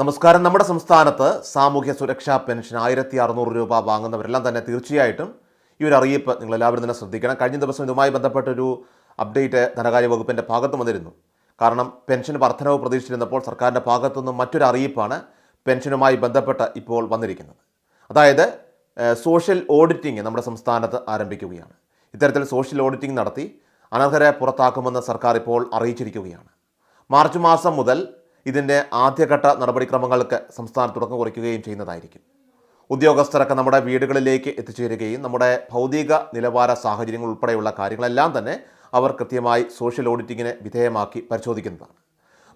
നമസ്കാരം. നമ്മുടെ സംസ്ഥാനത്ത് സാമൂഹ്യ സുരക്ഷാ പെൻഷൻ ആയിരത്തി അറുന്നൂറ് രൂപ വാങ്ങുന്നവരെല്ലാം തന്നെ തീർച്ചയായിട്ടും ഈ ഒരു അറിയിപ്പ് നിങ്ങൾ എല്ലാവരും തന്നെ ശ്രദ്ധിക്കണം. കഴിഞ്ഞ ദിവസം ഇതുമായി ബന്ധപ്പെട്ടൊരു അപ്ഡേറ്റ് ധനകാര്യ വകുപ്പിന്റെ ഭാഗത്ത് വന്നിരുന്നു. കാരണം പെൻഷൻ വർധനവ് പ്രതീക്ഷിച്ചിരുന്നപ്പോൾ സർക്കാരിന്റെ ഭാഗത്തുനിന്നും മറ്റൊരു അറിയിപ്പാണ് പെൻഷനുമായി ബന്ധപ്പെട്ട് ഇപ്പോൾ വന്നിരിക്കുന്നത്. അതായത് സോഷ്യൽ ഓഡിറ്റിംഗ് നമ്മുടെ സംസ്ഥാനത്ത് ആരംഭിക്കുകയാണ്. ഇത്തരത്തിൽ സോഷ്യൽ ഓഡിറ്റിംഗ് നടത്തി അനർഹരെ പുറത്താക്കുമെന്ന് സർക്കാർ ഇപ്പോൾ അറിയിച്ചിരിക്കുകയാണ്. മാർച്ച് മാസം മുതൽ ഇതിന്റെ ആദ്യഘട്ട നടപടിക്രമങ്ങൾക്ക് സംസ്ഥാനം തുടക്കം കുറിക്കുകയും ചെയ്യുന്നതായിരിക്കും. ഉദ്യോഗസ്ഥരൊക്കെ നമ്മുടെ വീടുകളിലേക്ക് എത്തിച്ചേരുകയും നമ്മുടെ ഭൗതിക നിലവാര സാഹചര്യങ്ങൾ ഉൾപ്പെടെയുള്ള കാര്യങ്ങളെല്ലാം തന്നെ അവർ കൃത്യമായി സോഷ്യൽ ഓഡിറ്റിങ്ങിന് വിധേയമാക്കി പരിശോധിക്കുന്നതാണ്.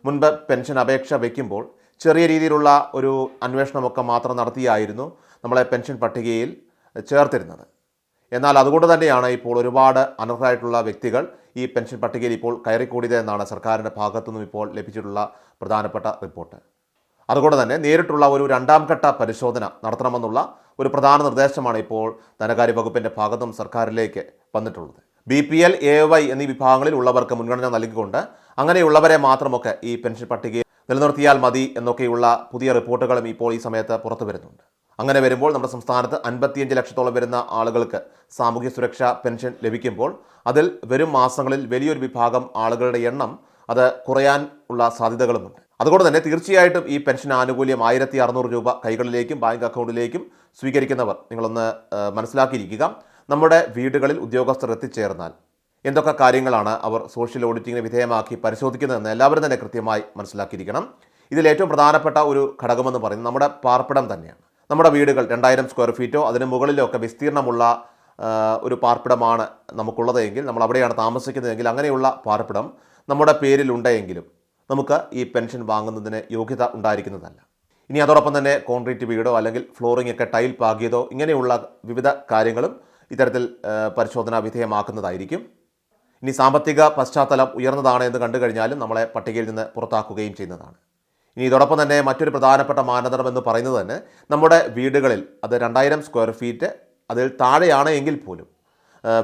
മുൻപ് പെൻഷൻ അപേക്ഷ വയ്ക്കുമ്പോൾ ചെറിയ രീതിയിലുള്ള ഒരു അന്വേഷണമൊക്കെ മാത്രം നടത്തിയായിരുന്നു നമ്മളെ പെൻഷൻ പട്ടികയിൽ ചേർത്തിരുന്നത്. എന്നാൽ അതുകൊണ്ട് തന്നെയാണ് ഇപ്പോൾ ഒരുപാട് അനർഹരായിട്ടുള്ള വ്യക്തികൾ ഈ പെൻഷൻ പട്ടികയിൽ ഇപ്പോൾ കയറിക്കൂടിയത് എന്നാണ് സർക്കാരിന്റെ ഭാഗത്തുനിന്നും ഇപ്പോൾ ലഭിച്ചിട്ടുള്ള പ്രധാനപ്പെട്ട റിപ്പോർട്ട്. അതുകൊണ്ട് തന്നെ നേരിട്ടുള്ള ഒരു രണ്ടാം ഘട്ട പരിശോധന നടത്തണമെന്നുള്ള ഒരു പ്രധാന നിർദ്ദേശമാണ് ഇപ്പോൾ ധനകാര്യ വകുപ്പിന്റെ ഭാഗത്തും സർക്കാരിലേക്ക് വന്നിട്ടുള്ളത്. B P L A Y എന്നീ വിഭാഗങ്ങളിൽ ഉള്ളവർക്ക് മുൻഗണന നൽകിക്കൊണ്ട് അങ്ങനെയുള്ളവരെ മാത്രമൊക്കെ ഈ പെൻഷൻ പട്ടികയിൽ നിലനിർത്തിയാൽ മതി എന്നൊക്കെയുള്ള പുതിയ റിപ്പോർട്ടുകളും ഇപ്പോൾ ഈ സമയത്ത് പുറത്തു വരുന്നുണ്ട്. അങ്ങനെ വരുമ്പോൾ നമ്മുടെ സംസ്ഥാനത്ത് അൻപത്തിയഞ്ച് ലക്ഷത്തോളം വരുന്ന ആളുകൾക്ക് സാമൂഹ്യ സുരക്ഷാ പെൻഷൻ ലഭിക്കുമ്പോൾ അതിൽ വരും മാസങ്ങളിൽ വലിയൊരു വിഭാഗം ആളുകളുടെ എണ്ണം അത് കുറയാൻ ഉള്ള സാധ്യതകളുമുണ്ട്. അതുകൊണ്ട് തന്നെ തീർച്ചയായിട്ടും ഈ പെൻഷൻ ആനുകൂല്യം ആയിരത്തി അറുന്നൂറ് രൂപ കൈകളിലേക്കും ബാങ്ക് അക്കൗണ്ടിലേക്കും സ്വീകരിക്കുന്നവർ നിങ്ങളൊന്ന് മനസ്സിലാക്കിയിരിക്കുക. നമ്മുടെ വീടുകളിൽ ഉദ്യോഗസ്ഥർ എത്തിച്ചേർന്നാൽ എന്തൊക്കെ കാര്യങ്ങളാണ് അവർ സോഷ്യൽ ഓഡിറ്റിങ്ങിന് വിധേയമാക്കി പരിശോധിക്കുന്നതെന്ന് എല്ലാവരും തന്നെ കൃത്യമായി മനസ്സിലാക്കിയിരിക്കണം. ഇതിൽ ഏറ്റവും പ്രധാനപ്പെട്ട ഒരു ഘടകമെന്ന് പറയുന്നത് നമ്മുടെ പാർപ്പിടം തന്നെയാണ്. നമ്മുടെ വീടുകൾ രണ്ടായിരം സ്ക്വയർ ഫീറ്റോ അതിന് മുകളിലോ ഒക്കെ വിസ്തീർണമുള്ള ഒരു പാർപ്പിടമാണ് നമുക്കുള്ളതെങ്കിൽ നമ്മൾ അവിടെയാണ് താമസിക്കുന്നതെങ്കിൽ അങ്ങനെയുള്ള പാർപ്പിടം നമ്മുടെ പേരിലുണ്ടെങ്കിലും നമുക്ക് ഈ പെൻഷൻ വാങ്ങുന്നതിന് യോഗ്യത ഉണ്ടായിരിക്കുന്നതല്ല. ഇനി അതോടൊപ്പം തന്നെ കോൺക്രീറ്റ് വീടോ അല്ലെങ്കിൽ ഫ്ലോറിംഗ് ഒക്കെ ടൈൽ പാകിയതോ ഇങ്ങനെയുള്ള വിവിധ കാര്യങ്ങളും ഇത്തരത്തിൽ പരിശോധനാ വിധേയമാക്കുന്നതായിരിക്കും. ഇനി സാമ്പത്തിക പശ്ചാത്തലം ഉയർന്നതാണ് എന്ന് കണ്ടു കഴിഞ്ഞാലും നമ്മളെ പട്ടികയിൽ നിന്ന് പുറത്താക്കുകയും ചെയ്യുന്നതാണ്. ഇനി ഇതോടൊപ്പം തന്നെ മറ്റൊരു പ്രധാനപ്പെട്ട മാനദണ്ഡം എന്ന് പറയുന്നത് തന്നെ നമ്മുടെ വീടുകളിൽ അത് രണ്ടായിരം സ്ക്വയർ ഫീറ്റ് അതിൽ താഴെയാണ് എങ്കിൽ പോലും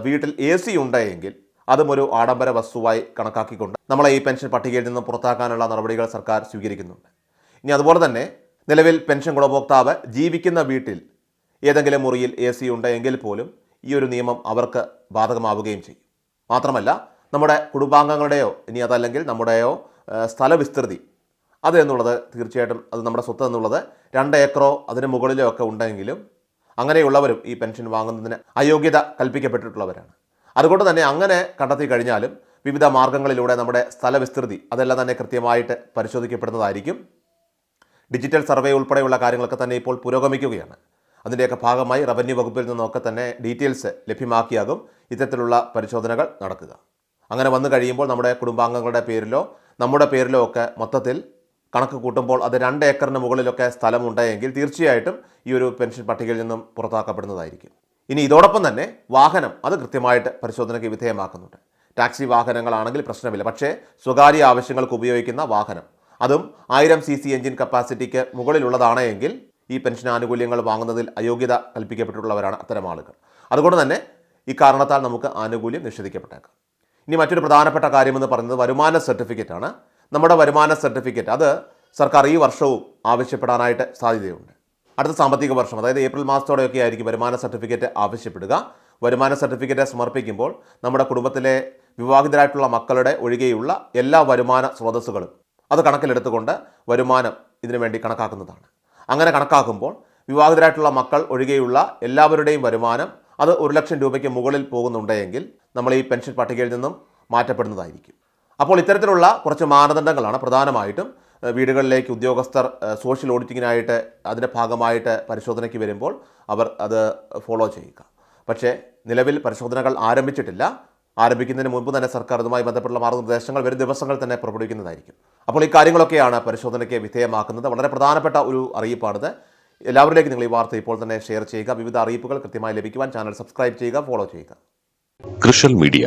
വീട്ടിൽ എ സി ഉണ്ടെങ്കിൽ അതും ഒരു ആഡംബര വസ്തുവായി കണക്കാക്കിക്കൊണ്ട് നമ്മളെ ഈ പെൻഷൻ പട്ടികയിൽ നിന്ന് പുറത്താക്കാനുള്ള നടപടികൾ സർക്കാർ സ്വീകരിക്കുന്നുണ്ട്. ഇനി അതുപോലെ തന്നെ നിലവിൽ പെൻഷൻ ഗുണഭോക്താവ് ജീവിക്കുന്ന വീട്ടിൽ ഏതെങ്കിലും മുറിയിൽ എ സി ഉണ്ടെങ്കിൽ പോലും ഈ ഒരു നിയമം അവർക്ക് ബാധകമാവുകയും ചെയ്യും. മാത്രമല്ല നമ്മുടെ കുടുംബാംഗങ്ങളുടെയോ ഇനി അതല്ലെങ്കിൽ നമ്മുടെയോ സ്ഥലവിസ്തൃതി അത് എന്നുള്ളത് തീർച്ചയായിട്ടും അത് നമ്മുടെ സ്വത്ത് എന്നുള്ളത് രണ്ട് ഏക്കറോ അതിന് മുകളിലോ ഒക്കെ ഉണ്ടെങ്കിലും അങ്ങനെയുള്ളവരും ഈ പെൻഷൻ വാങ്ങുന്നതിന് അയോഗ്യത കൽപ്പിക്കപ്പെട്ടിട്ടുള്ളവരാണ്. അതുകൊണ്ട് തന്നെ അങ്ങനെ കണ്ടെത്തി കഴിഞ്ഞാലും വിവിധ മാർഗങ്ങളിലൂടെ നമ്മുടെ സ്ഥലവിസ്തൃതി അതെല്ലാം തന്നെ കൃത്യമായിട്ട് പരിശോധിക്കപ്പെടുന്നതായിരിക്കും. ഡിജിറ്റൽ സർവേ ഉൾപ്പെടെയുള്ള കാര്യങ്ങളൊക്കെ തന്നെ ഇപ്പോൾ പുരോഗമിക്കുകയാണ്. അതിന്റെയൊക്കെ ഭാഗമായി റവന്യൂ വകുപ്പിൽ നിന്നൊക്കെ തന്നെ ഡീറ്റെയിൽസ് ലഭ്യമാക്കിയാകും ഇത്തരത്തിലുള്ള പരിശോധനകൾ നടക്കുക. അങ്ങനെ വന്നു കഴിയുമ്പോൾ നമ്മുടെ കുടുംബാംഗങ്ങളുടെ പേരിലോ നമ്മുടെ പേരിലോ ഒക്കെ മൊത്തത്തിൽ കണക്ക് കൂട്ടുമ്പോൾ അത് രണ്ട് ഏക്കറിന് മുകളിലൊക്കെ സ്ഥലമുണ്ടെങ്കിൽ തീർച്ചയായിട്ടും ഈ ഒരു പെൻഷൻ പട്ടികയിൽ നിന്നും പുറത്താക്കപ്പെടുന്നതായിരിക്കും. ഇനി ഇതോടൊപ്പം തന്നെ വാഹനം അത് കൃത്യമായിട്ട് പരിശോധനയ്ക്ക് വിധേയമാക്കുന്നുണ്ട്. ടാക്സി വാഹനങ്ങളാണെങ്കിൽ പ്രശ്നമില്ല. പക്ഷേ സ്വകാര്യ ആവശ്യങ്ങൾക്ക് ഉപയോഗിക്കുന്ന വാഹനം അതും ആയിരം സി സി എഞ്ചിൻ കപ്പാസിറ്റിക്ക് മുകളിലുള്ളതാണ് എങ്കിൽ ഈ പെൻഷൻ ആനുകൂല്യങ്ങൾ വാങ്ങുന്നതിൽ അയോഗ്യത കൽപ്പിക്കപ്പെട്ടിട്ടുള്ളവരാണ് അത്തരം ആളുകൾ. അതുകൊണ്ട് തന്നെ ഈ കാരണത്താൽ നമുക്ക് ആനുകൂല്യം നിഷേധിക്കപ്പെട്ടേക്കാം. ഇനി മറ്റൊരു പ്രധാനപ്പെട്ട കാര്യമെന്ന് പറയുന്നത് വരുമാന സർട്ടിഫിക്കറ്റാണ്. നമ്മുടെ വരുമാന സർട്ടിഫിക്കറ്റ്. അത് സർക്കാർ ഈ വർഷവും ആവശ്യപ്പെടാനായിട്ട് സാധ്യതയുണ്ട്. അടുത്ത സാമ്പത്തിക വർഷം അതായത് ഏപ്രിൽ മാസത്തോടെയൊക്കെ ആയിരിക്കും വരുമാന സർട്ടിഫിക്കറ്റ് ആവശ്യപ്പെടുക. വരുമാന സർട്ടിഫിക്കറ്റ് സമർപ്പിക്കുമ്പോൾ നമ്മുടെ കുടുംബത്തിലെ വിവാഹിതരായിട്ടുള്ള മക്കളുടെ ഒഴികെയുള്ള എല്ലാ വരുമാന സ്രോതസ്സുകളും അത് കണക്കിലെടുത്തുകൊണ്ട് വരുമാനം ഇതിനു വേണ്ടി കണക്കാക്കുന്നതാണ്. അങ്ങനെ കണക്കാക്കുമ്പോൾ വിവാഹിതരായിട്ടുള്ള മക്കൾ ഒഴികെയുള്ള എല്ലാവരുടെയും വരുമാനം അത് ഒരു ലക്ഷം രൂപയ്ക്ക് മുകളിൽ പോകുന്നുണ്ടെങ്കിൽ നമ്മൾ ഈ പെൻഷൻ പട്ടികയിൽ നിന്നും മാറ്റപ്പെടുന്നതായിരിക്കും. അപ്പോൾ ഇത്തരത്തിലുള്ള കുറച്ച് മാനദണ്ഡങ്ങളാണ് പ്രധാനമായിട്ടും വീടുകളിലേക്ക് ഉദ്യോഗസ്ഥർ സോഷ്യൽ ഓഡിറ്റിങ്ങിനായിട്ട് അതിന്റെ ഭാഗമായിട്ട് പരിശോധനയ്ക്ക് വരുമ്പോൾ അവർ അത് ഫോളോ ചെയ്യുക. പക്ഷേ നിലവിൽ പരിശോധനകൾ ആരംഭിച്ചിട്ടില്ല. ആരംഭിക്കുന്നതിന് മുൻപ് തന്നെ സർക്കാർ ഇതുമായി ബന്ധപ്പെട്ടുള്ള മാർഗനിർദ്ദേശങ്ങൾ വരും ദിവസങ്ങൾ തന്നെ പുറപ്പെടുവിക്കുന്നതായിരിക്കും. അപ്പോൾ ഈ കാര്യങ്ങളൊക്കെയാണ് പരിശോധനയ്ക്ക് വിധേയമാക്കുന്നത്. വളരെ പ്രധാനപ്പെട്ട ഒരു അറിയിപ്പാണിത്. എല്ലാവരിലേക്കും നിങ്ങൾ ഈ വാർത്ത ഇപ്പോൾ തന്നെ ഷെയർ ചെയ്യുക. വിവിധ അറിയിപ്പുകൾ കൃത്യമായി ലഭിക്കുവാൻ ചാനൽ സബ്സ്ക്രൈബ് ചെയ്യുക ഫോളോ ചെയ്യുക. കൃഷൽ മീഡിയ